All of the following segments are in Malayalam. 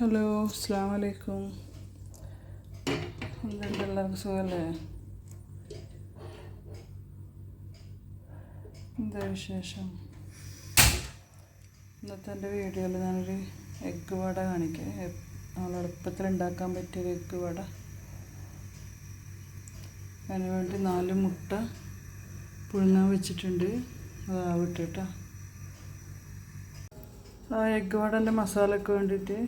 ഹലോ അസ്സാം വലൈക്കും എന്തുണ്ട് എല്ലാവർക്കും സുഖമല്ലേ? എന്താ വിശേഷം? ഇന്നത്തെ എന്റെ വീഡിയോയിൽ ഞാനൊരു എഗ്ഗ് വട കാണിക്കാം. എളുപ്പത്തിൽ ഉണ്ടാക്കാൻ പറ്റിയൊരു എഗ്ഗ് വട. അതിന് വേണ്ടി നാല് മുട്ട പുഴുങ്ങാൻ വെച്ചിട്ടുണ്ട്. അത് ആവിട്ടിട്ടാ. ആ എഗ്ഗ് വടന്റെ മസാലയ്ക്ക് വേണ്ടിയിട്ട്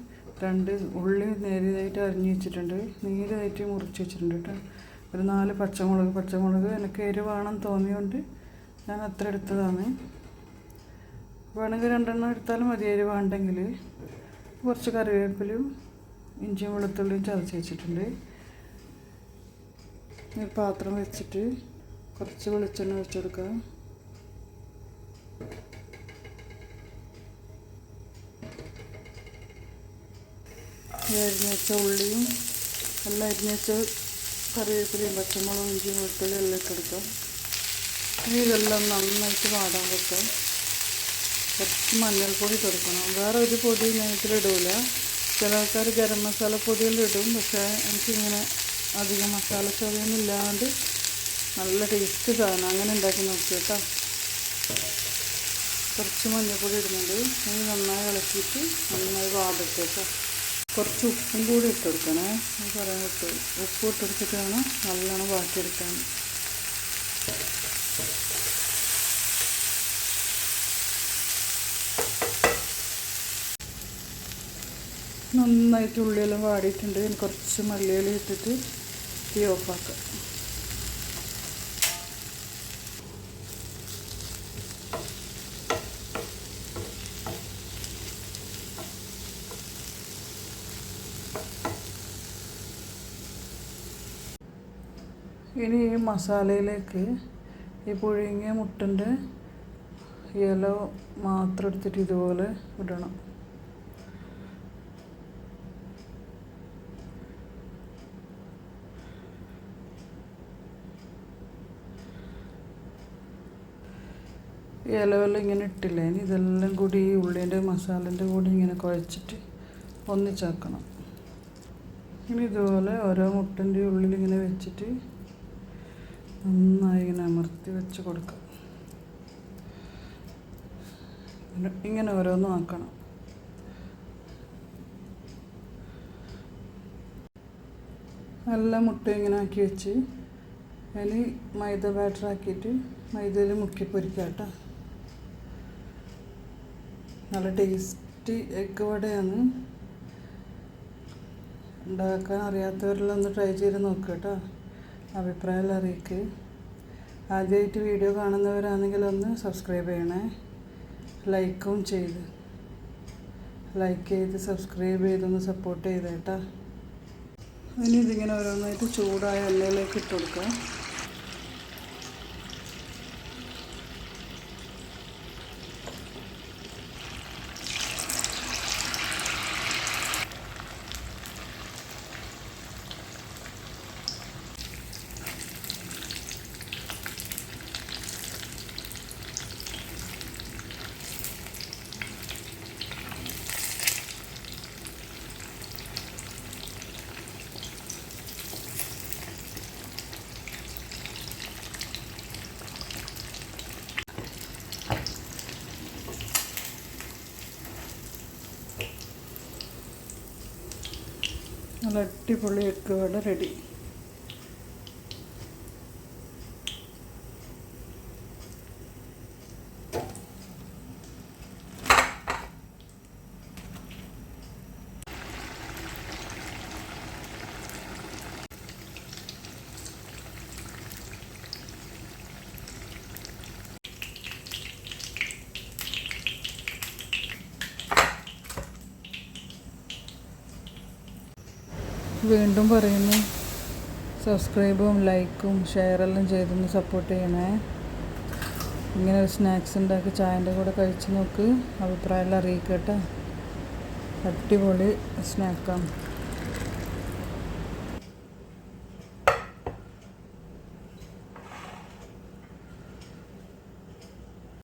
രണ്ട് ഉള്ളി നേരിയതായിട്ട് അരിഞ്ഞ് വെച്ചിട്ടുണ്ട്. നീരായിട്ട് മുറിച്ച് വെച്ചിട്ടുണ്ട് കേട്ടോ. ഒരു നാല് പച്ചമുളക് പച്ചമുളക് എനിക്ക് എരിവാണെന്ന് വേണം തോന്നിയോണ്ട് ഞാൻ അത്ര എടുത്തതാണ്. വേണമെങ്കിൽ രണ്ടെണ്ണം എടുത്താലും മതി എരിവ് വേണ്ടെങ്കിൽ കുറച്ച് കറിവേപ്പിലും ഇഞ്ചിയും വെളുത്തുള്ളിയും ചതച്ച് വെച്ചിട്ടുണ്ട്. പാത്രം വെച്ചിട്ട് കുറച്ച് വെളിച്ചെണ്ണ വെച്ചെടുക്കാം അരിഞ്ഞ് ഉള്ളിയും എല്ലാം അരിഞ്ഞ് കറിവേപ്പിലയും പച്ചമുളകും ഇഞ്ചിയും വെളുത്തുള്ളി എല്ലാം ഇട്ടെടുക്കാം ഇനി ഇതെല്ലാം നന്നായിട്ട് വാടാൻ വെക്കാം. കുറച്ച് മഞ്ഞൾപ്പൊടി കൊടുക്കണം. വേറെ ഒരു പൊടി ഞാൻ ഇതിലിടൂല ചില ആൾക്കാർ ഗരം മസാല പൊടികളിലിടും പക്ഷേ എനിക്കിങ്ങനെ അധികം മസാല ചൊവയൊന്നും ഇല്ലാണ്ട് നല്ല ടേസ്റ്റ് സാധനം. അങ്ങനെ ഉണ്ടാക്കി നോക്കി കേട്ടോ. കുറച്ച് മഞ്ഞൾപ്പൊടി ഇടുന്നുണ്ട്. ഇനി നന്നായി ഇളക്കിയിട്ട് നന്നായി വാടട്ടെ കേട്ടോ. കുറച്ച് ഉപ്പും കൂടി ഇട്ട് കൊടുക്കണേ പറയാൻ പറ്റും ഉപ്പ് ഇട്ടെടുത്തിട്ട് വേണം നല്ലോണം വാട്ടിയെടുക്കാൻ നന്നായിട്ട് ഉള്ളിയെല്ലാം വാടിയിട്ടുണ്ട്. കുറച്ച് മല്ലിയില ഇട്ടിട്ട് തീ ഓഫാക്കാം. ഇനി ഈ മസാലയിലേക്ക് ഈ പുഴുങ്ങിയ മുട്ടന്റെ ഇല മാത്രം എടുത്തിട്ട് ഇതുപോലെ ഇടണം. ഇലവെല്ലാം ഇങ്ങനെ ഇട്ടില്ലേ? ഇനി ഇതെല്ലാം കൂടി ഈ ഉള്ളിന്റെ മസാലേന്റെ കൂടി ഇങ്ങനെ കുഴച്ചിട്ട് ഒന്നിച്ചാക്കണം. ഇനി ഇതുപോലെ ഓരോ മുട്ടന്റെ ഉള്ളിൽ ഇങ്ങനെ വെച്ചിട്ട് നന്നായി ഇങ്ങനെ അമർത്തി വെച്ച് കൊടുക്കാം ഇങ്ങനെ- ഇങ്ങനെ ഓരോന്നും ആക്കണം. നല്ല മുട്ട ഇങ്ങനെ ആക്കി വെച്ച് അതിൽ മൈദ ബാറ്റർ ആക്കിയിട്ട് മൈദയിൽ മുക്കി പൊരിക്കാം കേട്ടോ. നല്ല ടേസ്റ്റി എഗ് വടയാണ്. ഉണ്ടാക്കാൻ അറിയാത്തവരെല്ലാം ഒന്ന് ട്രൈ ചെയ്ത് നോക്കുക കേട്ടോ അഭിപ്രായം അറിയിക്ക്. ആദ്യമായിട്ട് വീഡിയോ കാണുന്നവരാണെങ്കിൽ ഒന്ന് സബ്സ്ക്രൈബ് ചെയ്യണേ. ലൈക്കും ചെയ്ത്. ലൈക്ക് ചെയ്ത് സബ്സ്ക്രൈബ് ചെയ്തൊന്ന് സപ്പോർട്ട് ചെയ്തേട്ടാ ഇനി ഇതിങ്ങനെ ഓരോന്നായിട്ട് ചൂടായ എണ്ണയിലേക്ക് ഇട്ട് കൊടുക്കാം. നല്ല അടിപൊളി എഗ്ഗ് റെഡി വീണ്ടും പറയുന്നു. സബ്സ്ക്രൈബും ലൈക്കും ഷെയറെല്ലാം ചെയ്തൊന്ന് സപ്പോർട്ട് ചെയ്യണേ. ഇങ്ങനെ ഒരു സ്നാക്സ് ഉണ്ടാക്കി ചായന്റെ കൂടെ കഴിച്ച് നോക്ക്. അഭിപ്രായമെല്ലാം അറിയിക്കട്ടെ. അടിപൊളി സ്നാക്കാണ്